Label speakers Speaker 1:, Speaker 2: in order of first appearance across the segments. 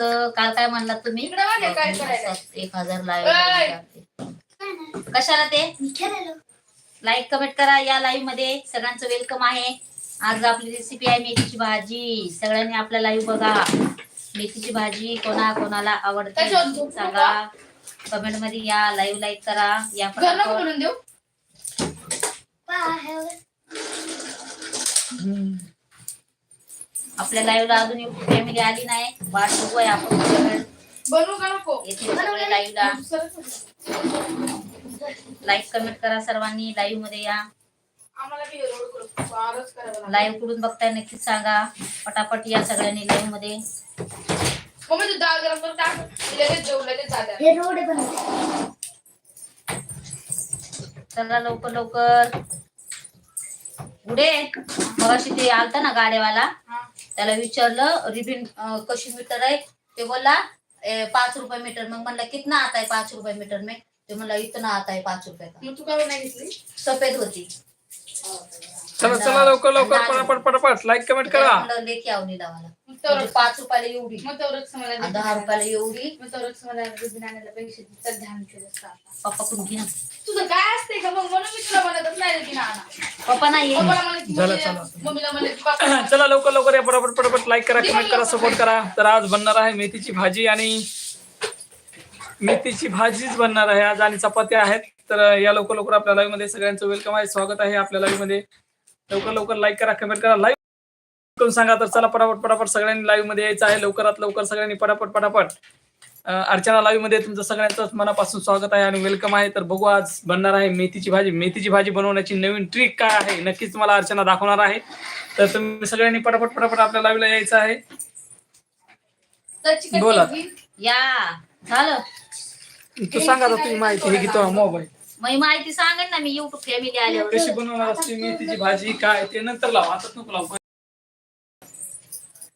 Speaker 1: तर काल काय म्हणला तुम्ही?
Speaker 2: इकडे बघा काय करायला.
Speaker 1: एक हजार! लाईव्ह कशाला ते? लाईक कमेंट करा या लाईव्हमध्ये. सगळ्यांचं वेलकम आहे. आज आपली रेसिपी आहे मेथीची भाजी. सगळ्यांनी आपला लाईव्ह बघा. मेथीची भाजी कोणा कोणाला आवडते
Speaker 2: त्याच्यावर झोपू
Speaker 1: सांगा. कमेंटमध्ये या लाईव्ह लाईक करा. या
Speaker 2: घर नको देऊ.
Speaker 1: आपल्या लाईव्हला अजून युट्यूब फॅमिली आली नाही. वाट बघूया आपण
Speaker 2: बनवू का नको?
Speaker 1: लाईव्हला लाईक कमेंट करा सर्वांनी. लाईव्हमध्ये या. लाईव्ह कुठून बघताय नक्कीच सांगा. पटापट या सगळ्यांनी लाईव्हमध्ये.
Speaker 2: मम्मी तू डाळ गरम करून टाक. मी लगेच जेवू लगेच जाते
Speaker 3: हे रोड बनवले
Speaker 1: चला लवकर लवकर. पुढे. मगाशी ते आलता ना गाड्यावाला.
Speaker 2: हा.
Speaker 1: त्याला विचारलं रिबिन कशी मीटर आहे? ते बोलला "ए, पाच रुपये मीटर. मग म्हणलं कितना आता है पाच रुपये मीटर में? ते म्हणलं इतना आता है पाच रुपये का?
Speaker 2: मग तू का नाही घेतली?
Speaker 1: सफेद होती.
Speaker 4: चला चला लवकर लवकर पटापट पटापट लाईक कमेंट करा.
Speaker 1: म्हणलं लेके आवनी लावाला म्हणजे पाच रुपयाला एवढी.
Speaker 2: मग मला
Speaker 1: दहा रुपयाला एवढी.
Speaker 2: मग तेवढंच मला रिबिन आणायला पैसे दे. चल ध्यान केलं असतं आता.
Speaker 1: पप्पा कुठून घे ना.
Speaker 2: तुझं काय असते का मग म्हणून मी तुला म्हणतच नाही रिबिन आणा.
Speaker 1: पप्पा नाही येत.
Speaker 2: पप्पाला म्हणले की
Speaker 4: झालं,
Speaker 2: मम्मीला-
Speaker 4: चला.
Speaker 2: मम्मीला म्हणले की पप्पा
Speaker 4: चला लवकर लवकर या. पटापट पटापट लाईक करा कमेंट करा सपोर्ट करा. तर आज बनणार आहे मेथीची भाजी आणि मेथीची भाजीच बनणार आहे. आज आणि चपात्या आहेत. तर या लवकर लवकर आपल्या लाईव्हमध्ये सगळ्यांचं वेलकम आहे. स्वागत आहे आपल्या लाईव्हमध्ये. लवकर लवकर लाईक करा कमेंट करा. लाईव्ह करून सांगा तर चला पटापट पटापट सगळ्यांनी लाईव्हमध्ये यायचं आहे. लवकरात लवकर सगळ्यांनी पटापट पटापट. अर्चना लाईव्हमध्ये तुमचं सगळ्यांचं मनापासून स्वागत आहे आणि वेलकम आहे. तर बघू आज बनणार आहे मेथीची भाजी. मेथीची भाजी बनवण्याची नवीन ट्रिक काय आहे? नक्कीच मला अर्चना दाखवणार आहे. तर तुम्ही सगळ्यांनी पटापट पटापट आपल्या लाईव्हला यायचं आहे. बोला.
Speaker 1: या. झालं.
Speaker 4: तू सांगा तुम्ही माहिती. हे घेतो मोबाईल.
Speaker 1: मग माहिती सांगेन ना मी. युट्यूब फॅमिली आल्यावर.
Speaker 4: कशी बनवणार असते मेथीची भाजी? काय? ते नंतर लावा. आता नको लावू.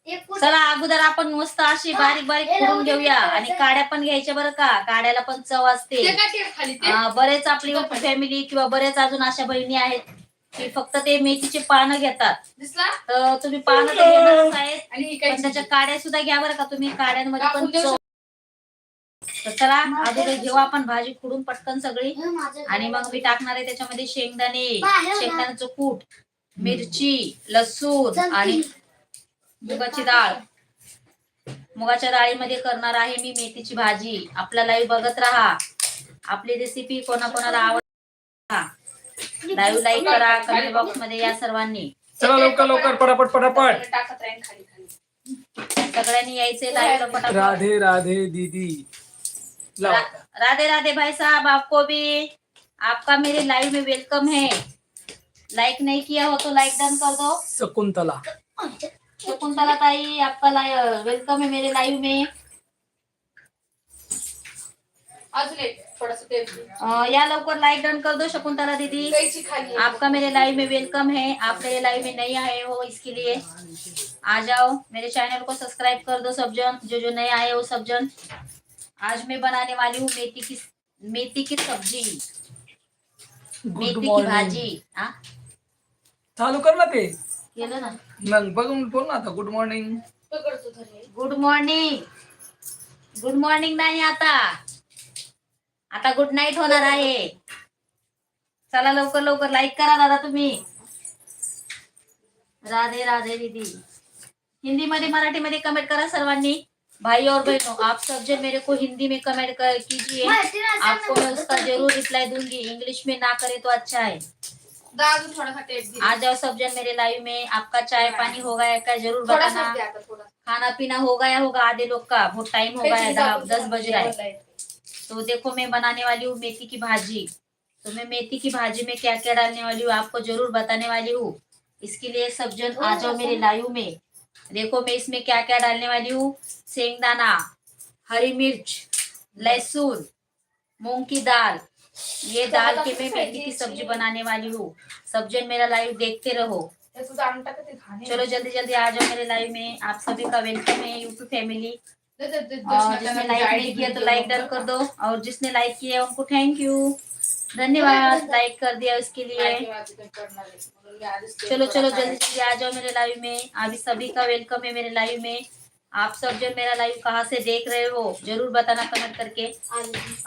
Speaker 1: चला अगोदर आपण मस्त अशी बारीक बारीक करून घेऊया. आणि काड्या पण घ्यायच्या बरं का. काड्याला पण चव असते. बरेच आपली फॅमिली किंवा बरेच अजून अशा बहिणी आहेत की फक्त ते मेथीचे पानं घेतात.
Speaker 2: दिसला?
Speaker 1: तर तुम्ही पानं तर घेणारच आहेत.
Speaker 2: आणि
Speaker 1: त्याच्या काड्या सुद्धा घ्या बरं का तुम्ही. काड्यांमध्ये पण चव तर चला अगोदर घेऊ आपण भाजी खुडून पटकन सगळी. आणि मग मी टाकणार आहे त्याच्यामध्ये शेंगदाणे. शेंगदाण्याचं कूट मिरची लसूण आणि मुगाची डाळ. मुगाच्या डाळीमध्ये करणार आहे मी मेथीची भाजी. आपला लाईव्ह बघत राहा. आपली रेसिपी कोणाकोणाला आवड लाईव्ह लाईक करा कमेंट बॉक्समध्ये या सर्वांनी.
Speaker 4: चला लवकर लवकर पटापट पटापट.
Speaker 2: टाकत राहील खाली खाली.
Speaker 1: सगळ्यांनी यायचे लाईव्ह पटापट.
Speaker 4: राधे राधे दीदी.
Speaker 1: रा- राधे राधे भाई साहब आपको भी आपका मेरे लाइव में वेलकम है. लाइक नहीं किया हो तो लाइक डन कर दो.
Speaker 4: शकुंतला.
Speaker 1: शकुंतला ताई आपका वेलकम है मेरे लाइव में।
Speaker 2: तेल
Speaker 1: या लवकर लाइक डन कर दो शकुंतला दीदी।
Speaker 2: कैची खाली आहे.
Speaker 1: आपका मेरे लाइव में वेलकम है। आप मेरे लाइव में नहीं आए हो इसके लिए। आ जाओ मेरे चैनल को सब्सक्राइब कर दो सब जन। जो जो नए आए हो सब जन। आज मैं बनाने वाली हूँ मेथी की मेथी की सब्ज़ी। मेथी की भाजी। हाँ?
Speaker 4: चालू कर ना ते।
Speaker 1: ना.
Speaker 4: मग बघून बोल ना आता. Good morning.
Speaker 1: Good morning good morning नाही आता. आता गुड नाईट होणार आहे. चला लवकर लवकर लाईक करा दादा तुम्ही. राधे राधे दीदी. हिंदी मध्ये मराठी मध्ये कमेंट करा सर्वांनी. भाई और बहनों आप सब जन मेरे को हिंदी में कमेंट कर कीजिए. आपको मैं उसका जरूर रिप्लाई दूंगी. इंग्लिश में ना करे तो अच्छा है.
Speaker 2: थोडासा टेप
Speaker 1: आ जाओ सब जन मेरे लाइव में। आपका चाय पानी हो गया है क्या ज़रूर बताना?
Speaker 2: थोडा।
Speaker 1: खाना पीना हो गया होगा आधे लोग का। बहुत टाइम हो गया है दस- दस बज रहा है। तो देखो मैं बनाने वाली हूँ मेथी की भाजी। तो मैं मेथी की भाजी में क्या क्या डालने वाली हूँ आपको ज़रूर बताने वाली हूँ। इसके लिए सब जन आ जाओ मेरे लाइव में। देखो मैं इसमें क्या क्या डालने वाली हूँ? सेंगदाना हरी मिर्च लहसुन मूंग की दाल ये डाल के मैं मेथी की सब्ज़ी बनाने वाली हूँ। सब जन मेरा लाइव देखते रहो।
Speaker 2: ते.
Speaker 1: चलो जल्दी जल्दी आ जाओ मेरे लाइव में। आप सभी का वेलकम है यूट्यूब फैमिली और जिसने लाइक नहीं किया तो लाइक डन कर दो। और जिसने लाइक किया उनको थैंक यू धन्यवाद लाइक कर दिया उसके लिए। चलो चलो जल्दी जल्दी आ जाओ मेरे लाइव में। अभी सभी का वेलकम है मेरे लाइव में। आप सब जो मेरा लाइव कहाँ से देख रहे हो, ज़रूर बताना कमेंट करके।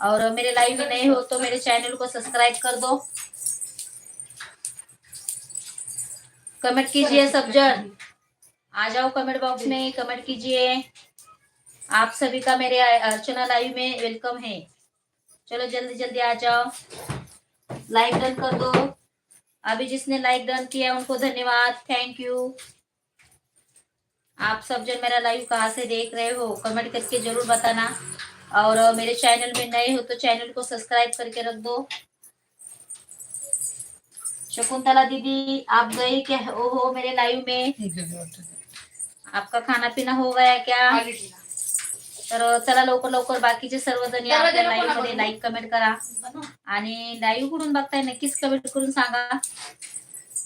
Speaker 1: और मेरे लाइव में नए हो तो मेरे चैनल को सब्सक्राइब कर दो। कमेंट कीजिए सब जन। आ जाओ कमेंट बॉक्स में कमेंट कीजिए। आप सभी का मेरे अर्चना लाइव में वेलकम है। चलो जल्दी जल्दी आ जाओ। लाइक डन कर दो। अभी जिसने लाइक डन किया उनको धन्यवाद। थैंक यू आप सब जन मेरा लाइव कहाँ से देख रहे हो कमेंट करके जरूर बताना। और मेरे चैनल में नए हो तो चैनल को सब्सक्राइब करके रख दो। शकुंतला दीदी आप गई क्या? ओहो मेरे लाइव में। आपका खाना पीना हो गया क्या? तर चला लवकर लवकर बाकीचे सर्वजण या आपल्या
Speaker 2: लाईव्हमध्ये?
Speaker 1: लाईक कमेंट करा. आणि लाईव्ह कुठून बघताय? नक्कीच कमेंट करून सांगा.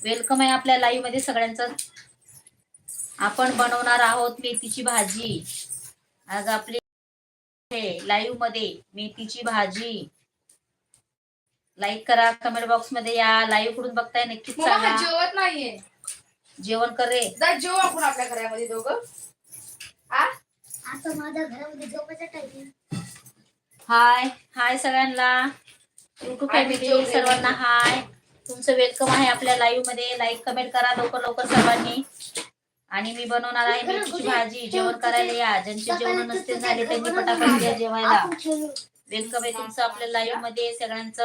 Speaker 1: वेलकम आहे आपल्या लाईव्हमध्ये सगळ्यांचं. आपण बनवणार आहोत मेथीची भाजी. आज आपली लाईव्हमध्ये मेथीची भाजी. लाईक करा कमेंट बॉक्समध्ये या. लाईव्ह कुठून बघताय नक्कीच
Speaker 2: जेवत नाहीये.
Speaker 1: जेवण कर रे.
Speaker 2: जा जेव आपण आपल्या घरामध्ये दोघं. आ?
Speaker 3: आता माझ्या घरामध्ये झोपायचा टाइम
Speaker 1: हाय हाय सगळ्यांना. युट्यूब फॅमिली सर्वांना हाय तुमचं वेलकम आहे आपल्या लाईव्हमध्ये. लाईक कमेंट करा. लवकर लवकर सर्वांनी. आणि मी बनवणार आहे मेथीची भाजी. जेवण करायला या. ज्यांचे जेवण नसते झाले त्यांनी पटापट या जेवायला. वेलकम आहे तुमचं आपल्या लाईव्हमध्ये सगळ्यांच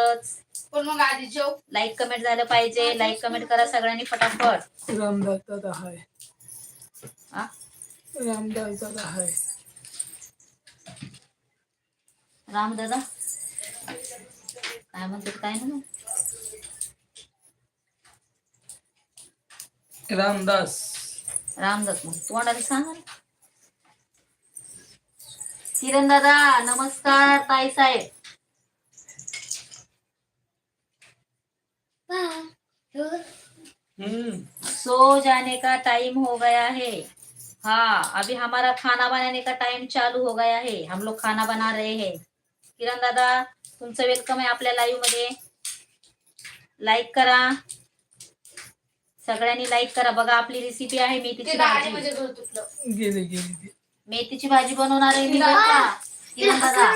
Speaker 2: पण मग आधी जेव.
Speaker 1: लाईक कमेंट झालं पाहिजे. लाईक कमेंट करा सगळ्यांनी फटाफट.
Speaker 4: रामदास दादा हाय
Speaker 1: हा?
Speaker 4: रामदास दादा हाय
Speaker 1: राम दादा काय म्हणतात काय ना
Speaker 4: रामदास.
Speaker 1: रामदास मग तोंडाला सांगा. किरण दादा नमस्कार ताई साहेब.
Speaker 4: हम्म.
Speaker 1: सो जाने का टाइम हो गया है. हाँ अभी हमारा खाना बनाने का टाइम चालू हो गया है. हम लोग खाना बना रहे हैं. किरण दादा तुमचं वेलकम आहे आपल्या लाईव्हमध्ये. लाईक करा. सगळ्यांनी लाईक करा. बघा आपली रेसिपी आहे मेथीची भाजी.
Speaker 4: गेले गेले
Speaker 1: मेथीची भाजी बनवणार आहे मी किरण दादा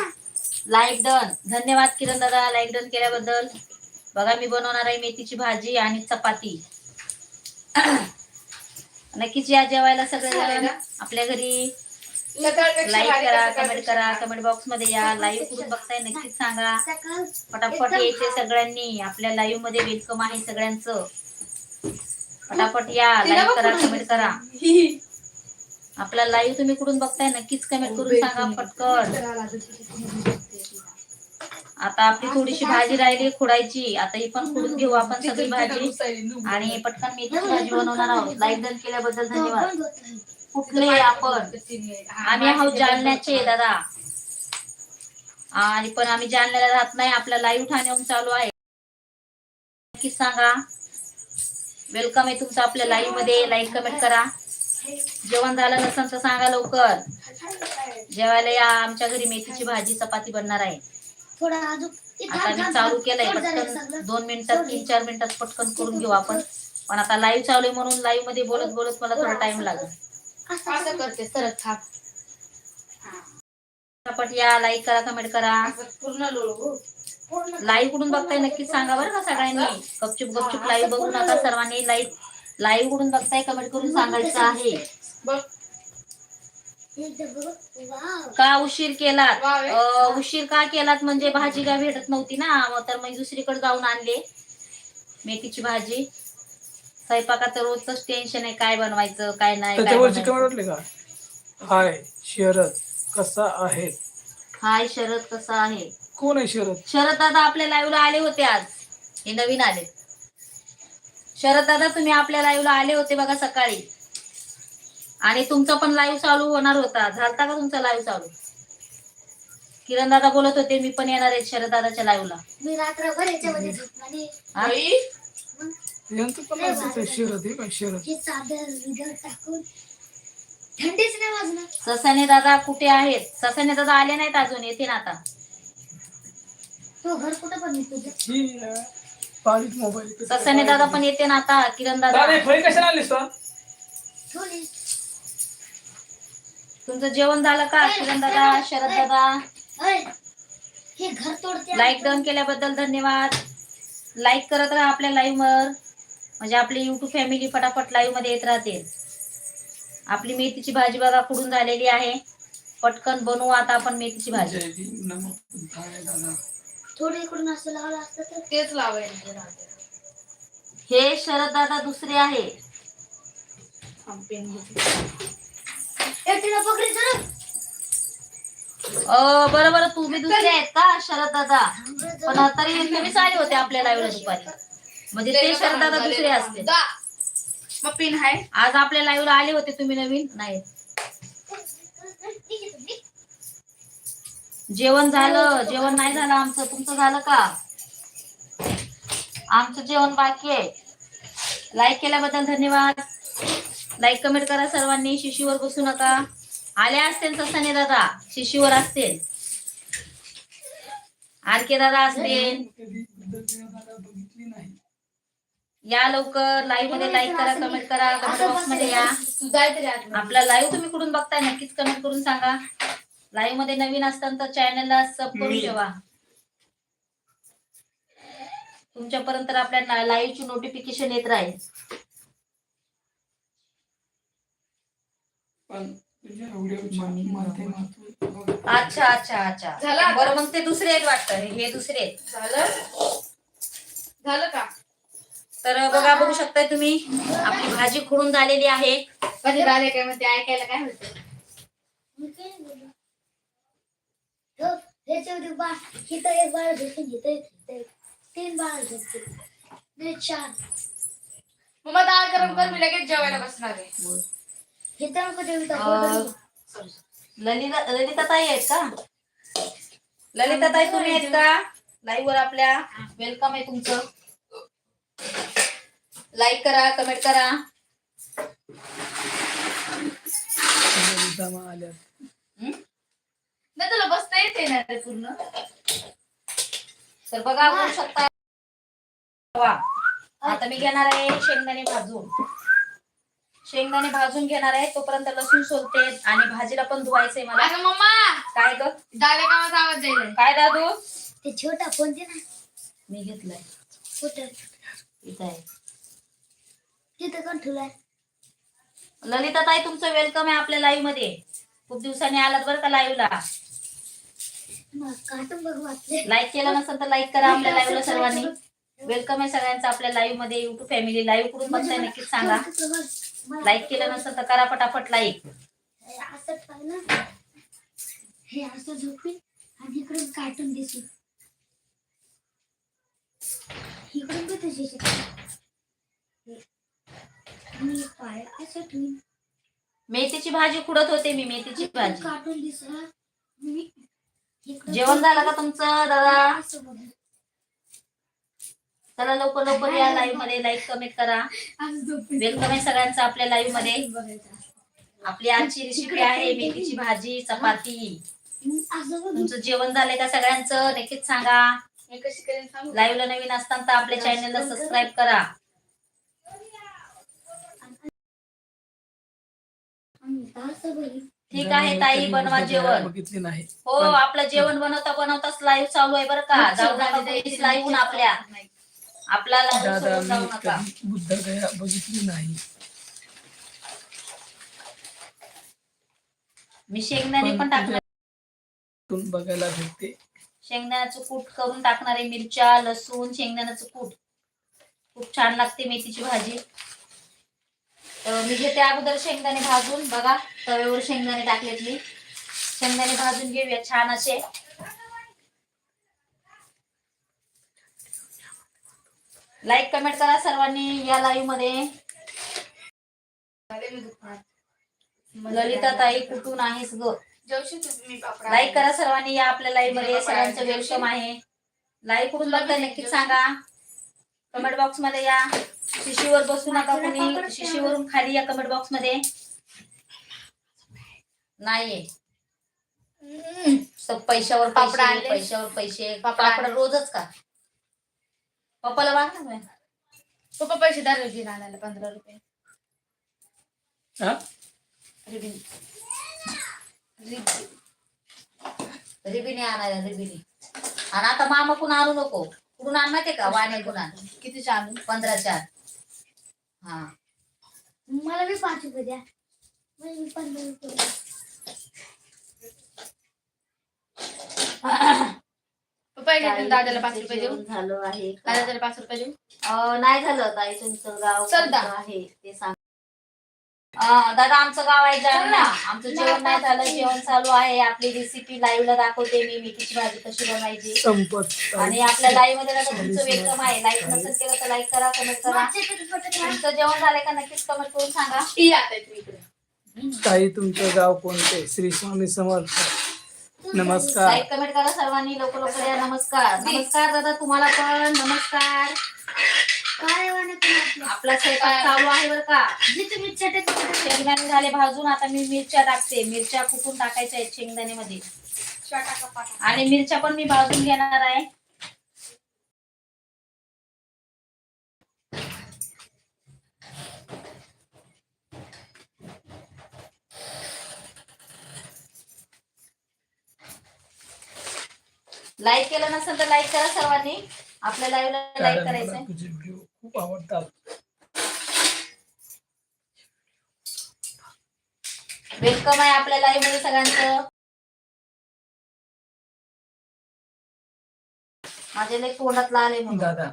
Speaker 1: लाईक डन धन्यवाद किरण दादा लाईक डन केल्याबद्दल. बघा मी बनवणार आहे मेथीची भाजी आणि चपाती. नक्कीच या जेवायला सगळे आपल्या घरी लाईक करा कमेंट करा? कमेंट बॉक्समध्ये या. लाईव्ह कुठून बघताय नक्कीच सांगा. फटाफट यायचे सगळ्यांनी. आपल्या लाईव्हमध्ये वेलकम आहे सगळ्यांचं. फटाफट या लाईक करा कमेंट करा. आपला लाईव्ह तुम्ही कुठून बघताय नक्कीच कमेंट करून सांगा पटकन आता आपली थोडीशी भाजी राहिली खुडायची. आता ही पण खुडून घेऊ आपण सगळी भाजी. आणि पटकन मेथीची भाजी बनवणार आहोत. लाईक डन केल्याबद्दल धन्यवाद. कुठले आपण? आम्ही आहोत जालन्याचे दादा. आणि पण आम्ही जालन्याला राहत नाही. आपला लाईव्ह ठाण्याहून चालू आहे. नक्कीच सांगा. वेलकम आहे तुमचं आपल्या लाईव्हमध्ये. लाईक कमेंट करा. जेवण झालं नसेल तर सांगा लवकर. जेवायला या. आमच्या घरी मेथीची भाजी चपाती बनणार आहे.
Speaker 3: थोडा अजून इथं
Speaker 1: आता मी चालू. केलंय. पटकन. दोन मिनिटात तीन चार मिनिटात पटकन करून घेऊ आपण. पण आता लाईव्ह चालू आहे म्हणून लाईव्हमध्ये बोलत बोलत मला थोडा टाइम लागेल.
Speaker 2: करते सरळ थाप
Speaker 1: या लाईक करा कमेंट करा.
Speaker 2: असं पूर्ण लोळू.
Speaker 3: पूर्ण
Speaker 1: लाईव्ह कुठून बघताय नक्कीच सांगा बरं का सगळ्यांनी. गपचूप गपचूप लाईव्ह बघू नका सर्वांनी. लाईव्ह लाईव्ह कुठून बघताय? कमेंट करून सांगायचं आहे. का उशीर केलात? उशीर का केलात? म्हणजे भाजी का भेटत नव्हती ना. मग तर मग दुसरीकडे जाऊन आणले मेथीची भाजी. स्वयंपाकाचं रोजच टेन्शन आहे. काय बनवायचं काय नाही काय
Speaker 4: का? हाय शरद कसा आहे?
Speaker 1: हाय शरद कसा आहे?
Speaker 4: कोण आहे शरद?
Speaker 1: शरद दादा आपल्या लाईव्हला आले होते आज. हे नवीन आले. शरद दादा तुम्ही आपल्या लाईव्हला आले होते बघा सकाळी. आणि तुमचा पण लाईव्ह चालू होणार होता. झालता का तुमचा लाईव्ह चालू? किरण दादा बोलत होते मी पण येणार आहे शरद दादाच्या लाईव्हला
Speaker 3: मी रात्रभर याच्यामध्ये झोपला नाही.
Speaker 1: हा?
Speaker 2: बाई,
Speaker 4: यांचं पण असंच आहे शरद हे काय शरद.
Speaker 3: हे चादर विदर टाकून. थंडीच नाही वाजणार.
Speaker 1: ससाने दादा कुठे आहेत? ससाने दादा आले नाहीत अजून येतील आता.
Speaker 3: तो घर कुठं पण आहे तुझं
Speaker 4: ही अं, बारीक मोबाईल
Speaker 1: ससाने दादा पण येते ना आता किरण दादा.
Speaker 4: दादा फळी कशाला आणलीस तू?
Speaker 1: तुमचं जेवण झालं का किरण दादा शरद दादा?
Speaker 3: अरे हे घर तोडते.
Speaker 1: लाईक डन केल्याबद्दल धन्यवाद. लाईक करत राहा आपल्या लाईव्ह वर म्हणजे आपली युट्यूब फॅमिली फटाफट लाईव्हमध्ये येत राहते आपली मेथीची भाजी बघा कुडून झालेली आहे. पटकन बनवू आता आपण मेथीची भाजी.
Speaker 4: जय भीम, नमो बुद्धाय दादा.
Speaker 3: थोडं इकडून असं लावलं असतं तर
Speaker 2: तेच लावायचं.
Speaker 1: हे शरद दादा दुसरे आहे. बरं बरं तुम्ही दुसरे आहेत का शरद दादा पण तरी तुम्हीच आले होते आपल्या लाईव्हला दुपारी. म्हणजे ते शरद दादा दुसरे असते.
Speaker 2: मग पिन आहे.
Speaker 1: आज आपल्या लाईव्हला आले होते तुम्ही नवीन? नाही. जेवण झालं जेवण नाही झालं आमचं. तुमचं झालं का? आमचं जेवण बाकी आहे. लाईक केल्याबद्दल धन्यवाद. लाईक कमेंट करा सर्वांनी. शिशीवर बसू नका. आल्या असतील ससाने दादा शिशीवर असतील. आर के दादा असतील. या लवकर. लाईव्हमध्ये लाईक करा कमेंट करा. कमेंट बॉक्समध्ये या. आपला लाईव्ह तुम्ही कुठून बघताय नक्कीच कमेंट करून सांगा. लाईव्हमध्ये नवीन असताना तर चॅनलला सब करून ठेवा. तुमच्यापर्यंत आपल्या लाईव्हची नोटिफिकेशन येत राहील. अच्छा अच्छा अच्छा.
Speaker 2: झालं?
Speaker 1: बरं मग ते दुसरे आहेत वाटतं. हे दुसरे आहेत.
Speaker 2: झालं? झालं का?
Speaker 1: तर बघा बघू शकताय तुम्ही आपली भाजी खुडून झालेली आहे.
Speaker 2: कधी झाले काय म्हणते ऐकायला काय होतं?
Speaker 3: मी काय बोलू? हो, त्याच्यामध्ये बा इथं एक बाळ झोपून इथं एक, इथं एक. तीन बाळ झोपते चार
Speaker 2: मग गरम कर मी लगेच जेवायला बसणार आहे
Speaker 3: हे तर नको देऊ
Speaker 1: अं, ललिता ललिता ताई आहेत का ललिता ताई तुम्ही आहेत का लाईव्ह वर आपल्या वेलकम आहे तुमचं लाईक करा कमेंट करा हं?
Speaker 2: नाही तुला बसता येते ना रे पूर्ण.
Speaker 1: तर बघा बघू शकता वा. आता मी घेणार आहे शेंगदाणे भाजून. शेंगदाणे भाजून घेणार आहे तोपर्यंत लसूण सोलते आणि भाजीला पण धुवायचंय मला.
Speaker 2: अगं मम्मा!
Speaker 1: काय ग?
Speaker 2: डाळे कामाचा आवाज जाईल
Speaker 1: काय दादू?
Speaker 3: ते छोटा फोन दे ना.
Speaker 1: मी घेतलाय.
Speaker 3: कुठं?
Speaker 1: इथं आहे.
Speaker 3: तिथं कोण ठेवलाय?
Speaker 1: ललिता ताई तुमचं वेलकम आहे आपल्या लाईव्हमध्ये. खूप दिवसांनी आलात बरं का लाईव्हला लाईक केलं नसेल तर लाईक करा आपल्या लाईव्हला सर्वांनी. वेलकम आहे सगळ्यांचं आपल्या लाईव्हमध्ये युट्यूब फॅमिली लाईव्ह कुठून बघताय नक्कीच सांगा. लाईक केलं नसेल तर करा पटापट लाईक
Speaker 3: हे असं आणि इकडून कार्टून दिसून इकडून बी तशीच आहे. आणि पाय असं ठेवीन.
Speaker 1: मेथीची भाजी खुडत होते मी मेथीची भाजी.
Speaker 3: कार्टून दिसला. मी
Speaker 1: जेवण झालं का तुमचं दादा. चला लवकर लवकर या लाईव्हमध्ये लाईक कमेंट करा. वेलकम आहे सगळ्यांचं आपल्या
Speaker 3: लाईव्हमध्ये.
Speaker 1: आपली आजची रेसिपी आहे मेथीची भाजी चपाती. तुमचं जेवण झालंय का सगळ्यांचं नक्कीच सांगा लाईव्हला नवीन असताना तर आपल्या चॅनलला सबस्क्राईब करा. ठीक आहे ताई बनवा जेवण.
Speaker 4: बघितली नाही.
Speaker 1: हो आपलं जेवण बनवता बनवताच लाईव्ह चालू आहे बरं का. जाऊ नका लाईव्ह आपल्या. आपला सोडून जाऊ नका.
Speaker 4: कधी बुद्धगया बघितली नाही.
Speaker 1: मी शेंगदाणे पण टाकणार.
Speaker 4: बघायला भेटते.
Speaker 1: शेंगदाण्याचं कूट करून टाकणार आहे मिरच्या लसूण शेंगदाण्याचं कूट. खूप छान लागते मेथीची भाजी. तर मी घेते अगोदर शेंगदाणे भाजून. बघा तव्यावर शेंगदाणे टाकलेत मी. शेंगदाणे भाजून घेऊया छान असे. लाईक कमेंट करा सर्वांनी या
Speaker 2: लाईव्हमध्ये.
Speaker 1: ललिता ताई कुठून आहेस ग? लाईक करा सर्वांनी या आपल्या लाईव्हमध्ये. सर्वांचं वेलकम आहे. लाईव्ह कुठून बघताय नक्कीच सांगा. कमेंट बॉक्समध्ये या. शिशीवर बसू नका कुणी शिशीवरून खाली या कमेंट बॉक्समध्ये नाहीये सब पैशावर
Speaker 2: पापड
Speaker 1: पैसे? पैशावर पैसे.
Speaker 2: पापड?
Speaker 1: रोजच का? पप्पाला माग ना.
Speaker 2: पप्पा पैसे दारू घेऊन आणायला पंधरा रुपये.
Speaker 4: हा?
Speaker 1: अरे बिन. रिबिनी आणायला रिबिनी. आणि आता मामा कुण आणू नको? कुठून आण माहितीये का? वाण्याकडून आण
Speaker 2: किती छान
Speaker 1: पंधरा चार हा
Speaker 3: मला बी पाच रुपये द्या मला बी पंधरा रुपये द्या.
Speaker 2: पप्पा घेतले दादाला पाच रुपये देऊ
Speaker 1: जेवण झालं आहे का?
Speaker 2: दादाला पाच रुपये देऊ
Speaker 1: अं, नाही झालं ताई तुमचं गाव
Speaker 2: चल दा.
Speaker 1: कोणतं आहे ते सांग अं, दादा आमचं गाव आहे जालना आमचं जेवण नाही झालं जेवण चालू आहे. आपली रेसिपी लाईव्ह ला दाखवते मी. मेथीची भाजी कशी बनवायची.
Speaker 4: संपत.
Speaker 1: आणि आपल्या लाईव्हमध्ये दादा तुमचं वेलकम आहे. लाईक नसेल केलं तर लाईक करा कमेंट करा. तुमचं जेवण झालंय का नक्कीच कमेंट करून सांगा.
Speaker 2: आता
Speaker 4: ताई तुमचं गाव कोणते? श्री स्वामी समर्थ. नमस्कार.
Speaker 1: लाईक कमेंट करा सर्वांनी. लवकर लवकर या नमस्कार. नमस्कार दादा तुम्हाला पण नमस्कार.
Speaker 3: काय वाणे पण आपलं.
Speaker 1: आपला स्वयंपाक चालू आहे बरं का.
Speaker 3: जे तुम्ही चटक
Speaker 1: शेंगदाणे झाले भाजून आता मी मिरच्या टाकते. मिरच्या कुठून टाकायच्या आहेत शेंगदाणे मध्ये
Speaker 2: टाका पाटा
Speaker 1: आणि मिरच्या पण मी भाजून घेणार आहे. लाईक केलं नसेल तर लाईक करा सर्वांनी. आपल्या लाईव्हला लाईक करायचंय.
Speaker 4: खूप आवडतात
Speaker 1: वेलकम आहे आपल्या लाईव्हमध्ये सगळ्यांचं. माझे तोंडात आले म्हणून.
Speaker 4: दादा.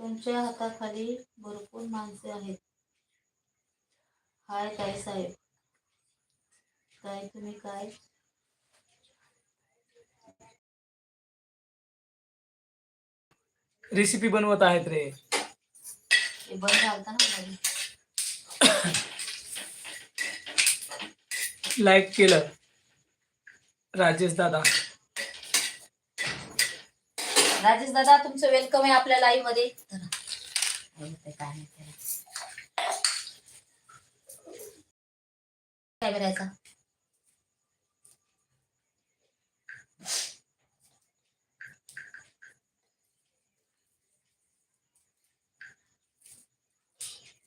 Speaker 1: तुमच्या हाताखाली भरपूर माणसे आहेत. हाय ताई साहेब. ताई तुम्ही काय
Speaker 4: रेसिपी बनवत आहेत रे
Speaker 1: हे बंद झालता ना मध्ये.
Speaker 4: लाईक केलं राजेश दादा
Speaker 1: राजेश दादा तुमचं वेलकम आहे आपल्या लाईव्हमध्ये धरा. काय होतंय, काय नाही त्याला. काय करायचा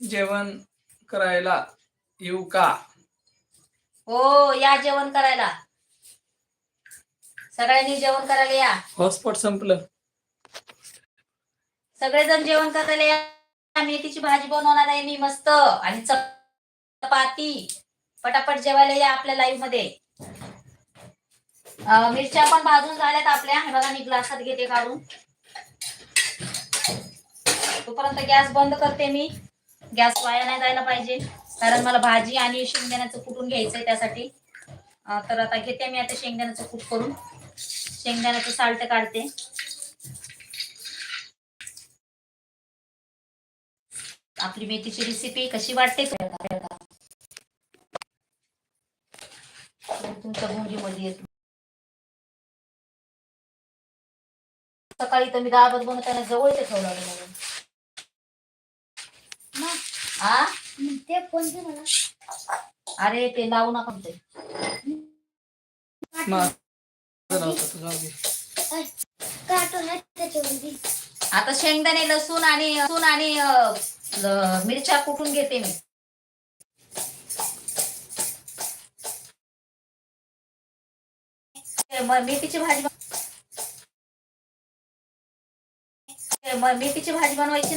Speaker 4: जेवण करायला येऊ का?
Speaker 1: हो या जेवण करायला. सगळ्यांनी जेवण करायला या.
Speaker 4: हॉटस्पॉट संपलं.
Speaker 1: सगळेजण जेवण करायला या. मेथीची भाजी बनवणार आहे मी मस्त. आणि चपाती. पटापट जेवायला या आपल्या लाईव्हमध्ये. अं, मिरच्या पण भाजून झाल्यात आपल्या. हे बघा मी ग्लासात घेते काढून. तोपर्यंत गॅस बंद करते मी. गॅस वाया नाही जायला पाहिजे. कारण मला भाजी आणि शेंगदाण्याचं कुटून घ्यायचंय त्यासाठी. तर आता घेते मी आता शेंगदाण्याचं कूट करून. शेंगदाण्याचं साल्ट काढते. आपली मेथीची रेसिपी कशी वाटते तुमच्या भुंगीमध्ये येतो सकाळी तर मी डाळ बनवताना जवळ ते ठेवलं म्हणून आ?
Speaker 3: ते दे मला
Speaker 1: अरे ते लावू नका ते आता शेंगदाणे लसूण आणि लसूण आणि मिरच्या कुटून घेते मी? म- मेथीची भाजी मेथीची भाजी बनवायची